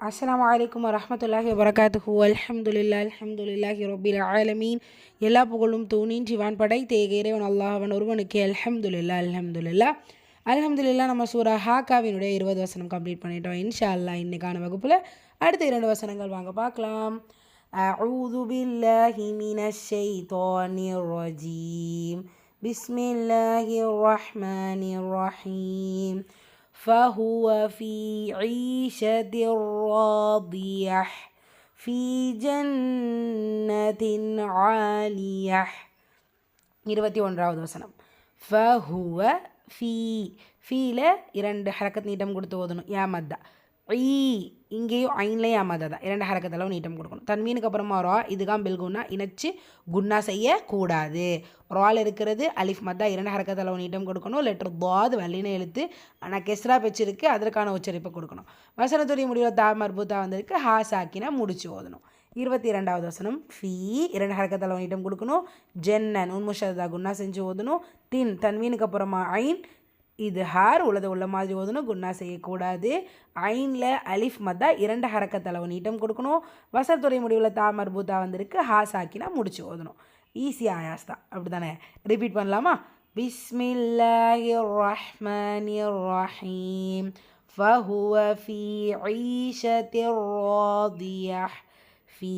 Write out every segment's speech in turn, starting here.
அஸ்ஸலாமு அலைக்கும் வரஹ்மத்துல்லாஹி வபரகாத்துஹு அல்ஹம்துலில்லா அல்ஹம்துலில்லாஹி ரொபில் ஆலமீன் எல்லா புகழும் தூணின் சிவான் படைத்த ஏக இறைவன் அல்லாஹ் அவன் ஒருவனுக்கு அல்ஹம்துலில்லா அல்ஹம்துலில்லா அல்ஹம்துலில்லா நம்ம சூரா ஹாக்காவினுடைய இருபது வசனம் கம்ப்ளீட் பண்ணிட்டோம் இன்ஷா அல்லாஹ் இன்னைக்கான வகுப்பில் அடுத்த இரண்டு வசனங்கள் வாங்க பார்க்கலாம் أعوذ بالله من الشيطان الرجيم بسم الله الرحمن الرحيم فهو في عيشة راضية في جنة عالية. ഇരുപത്തി ഒൻപതാമത് വസനം ഫഹുവ ഫീ ഫീൽ രണ്ട് ഹരക്കത്ത് നീട്ടം കൊടുത്ത് ഓതുന്നു യാ മദ്ദ. ஈ இங்கேயும் ஐன்லேயும் யாமதா தான் இரண்டு ஹரக்கத்தளவு நீட்டம் கொடுக்கணும். தன்மீனுக்கு அப்புறமா ரா இதுதான் பில்குன்னா இணைச்சு குன்னா செய்யக்கூடாது. ரால் இருக்கிறது அலிஃப் மத்தா இரண்டு ஹரக்கத்தளவு நீட்டம் கொடுக்கணும். லெட்டர் பாது வல்லின எழுத்து ஆனால் கெஸ்ரா பெச்சிருக்கு அதற்கான உச்சரிப்பை கொடுக்கணும். வசனத்துடைய முடிவில் தா மர்பூத்தா வந்திருக்கு. ஹா சாக்கினா முடிச்சு ஓதணும். இருபத்தி இரண்டாவது வசனம் ஃபீ இரண்டு ஹரக்கத்தளவு நீட்டம் கொடுக்கணும். ஜென்னன் உன்முஷதா குன்னா செஞ்சு ஓதணும். தின் தன்மீனுக்கு அப்புறமா ஐன் இது ஹார் உலத உள்ள மாதிரி ஓதணும் குன்னா செய்யக்கூடாது ஐனில் அலிஃப் மத்தா இரண்டு ஹரக்கத்தளவு நீட்டம் கொடுக்கணும் வசத்துறை முடிவில் தா மர்பூத்தா வந்திருக்கு ஹா சாக்கினா முடிச்சு ஓதணும் ஈஸி ஆயாஸ் தான் அப்படி தானே ரிப்பீட் பண்ணலாமா பிஸ்மில்லாஹி ரஹ்மானி ரஹீம் فهو في عيشة راضية في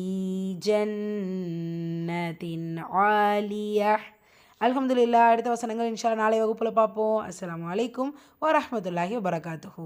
جنة عالية அலமதுல்லா அடுத்த வசனங்கள் இன்ஷா நாளை வகுப்பில் பார்ப்போம். அஸ்லாம் அலைக்கும் வரமத்துல்லாஹி வபரகாத்துஹு.